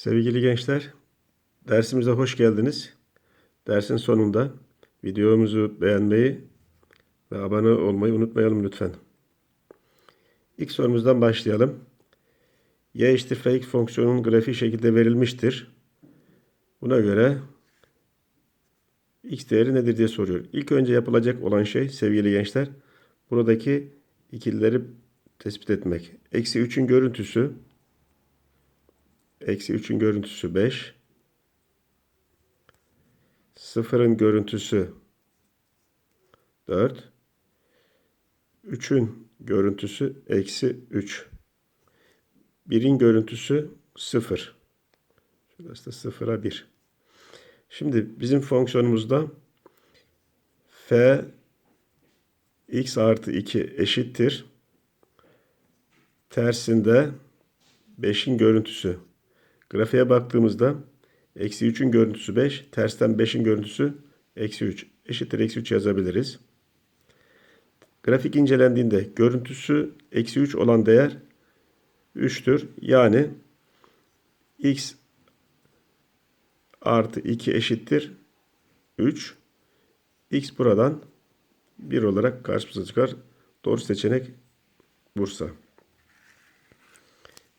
Sevgili gençler, dersimize hoş geldiniz. Dersin sonunda videomuzu beğenmeyi ve abone olmayı unutmayalım lütfen. İlk sorumuzdan başlayalım. y eşittir fx fonksiyonunun grafiği şekilde verilmiştir. Buna göre x değeri nedir diye soruyor. İlk önce yapılacak olan şey sevgili gençler, buradaki ikilileri tespit etmek. Eksi 3'ün görüntüsü Eksi 3'ün görüntüsü 5. Sıfırın görüntüsü 4. 3'ün görüntüsü eksi 3. 1'in görüntüsü 0. Şurası da 0'a 1. Şimdi bizim fonksiyonumuzda f x artı 2 eşittir. Tersinde 5'in görüntüsü Grafiğe baktığımızda eksi 3'ün görüntüsü 5, tersten 5'in görüntüsü eksi 3. Eşittir eksi 3 yazabiliriz. Grafik incelendiğinde görüntüsü eksi 3 olan değer 3'tür. Yani x artı 2 eşittir 3. x buradan 1 olarak karşımıza çıkar. Doğru seçenek Bursa.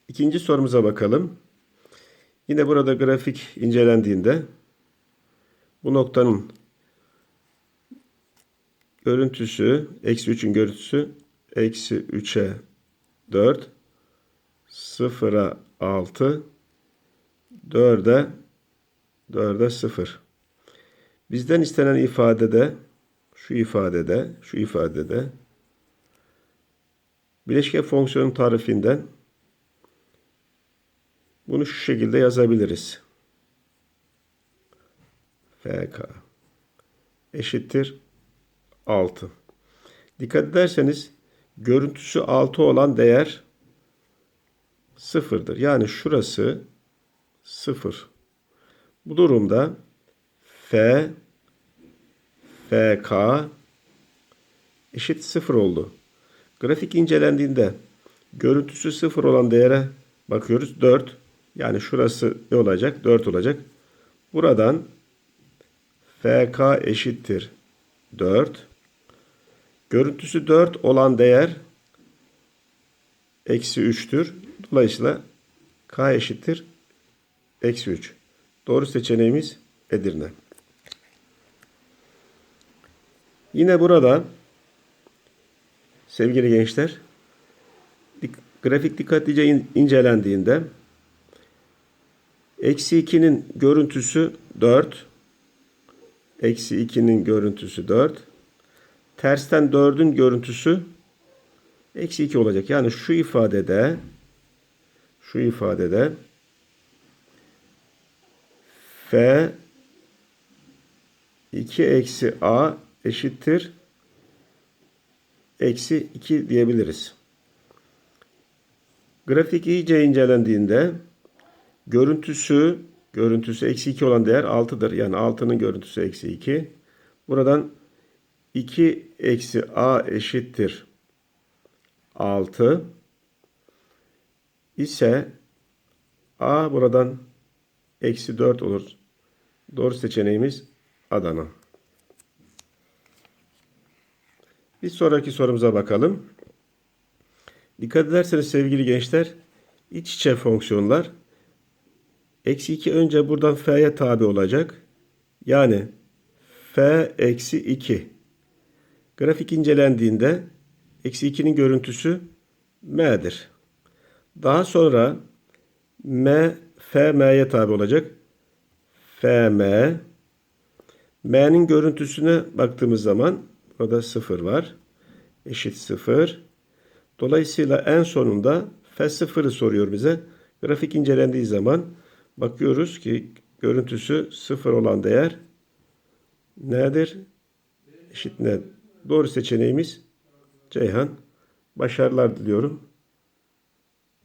İkinci sorumuza bakalım. Yine burada grafik incelendiğinde bu noktanın görüntüsü eksi 3'ün görüntüsü eksi 3'e 4 0'a 6 4'e 4'e 0. Bizden istenen ifadede şu ifadede şu ifadede bileşke fonksiyonun tarifinden bunu şu şekilde yazabiliriz. FK eşittir 6. Dikkat ederseniz görüntüsü 6 olan değer sıfırdır. Yani şurası 0. Bu durumda F FK eşit 0 oldu. Grafik incelendiğinde görüntüsü 0 olan değere bakıyoruz. 4. Yani şurası ne olacak? 4 olacak. Buradan FK eşittir 4. Görüntüsü 4 olan değer eksi 3'tür. Dolayısıyla K eşittir eksi 3. Doğru seçeneğimiz Edirne. Yine burada sevgili gençler grafik dikkatlice incelendiğinde Eksi 2'nin görüntüsü 4. Eksi 2'nin görüntüsü 4. Tersten 4'ün görüntüsü eksi 2 olacak. Yani şu ifadede şu ifadede F 2 eksi A eşittir eksi 2 diyebiliriz. Grafik iyice incelendiğinde Görüntüsü görüntüsü eksi 2 olan değer 6'dır. Yani 6'nın görüntüsü eksi 2. Buradan 2 eksi a eşittir 6 ise a buradan eksi 4 olur. Doğru seçeneğimiz Adana. Bir sonraki sorumuza bakalım. Dikkat ederseniz sevgili gençler iç içe fonksiyonlar Eksi 2 önce buradan f'ye tabi olacak. Yani f eksi 2. Grafik incelendiğinde eksi 2'nin görüntüsü m'dir. Daha sonra m f m'ye tabi olacak. f m m'nin görüntüsüne baktığımız zaman burada 0 var. Eşit 0. Dolayısıyla en sonunda f 0'ı soruyor bize. Grafik incelendiği zaman Bakıyoruz ki görüntüsü sıfır olan değer nedir? Eşit ne? Doğru seçeneğimiz Ceyhan. Başarılar diliyorum.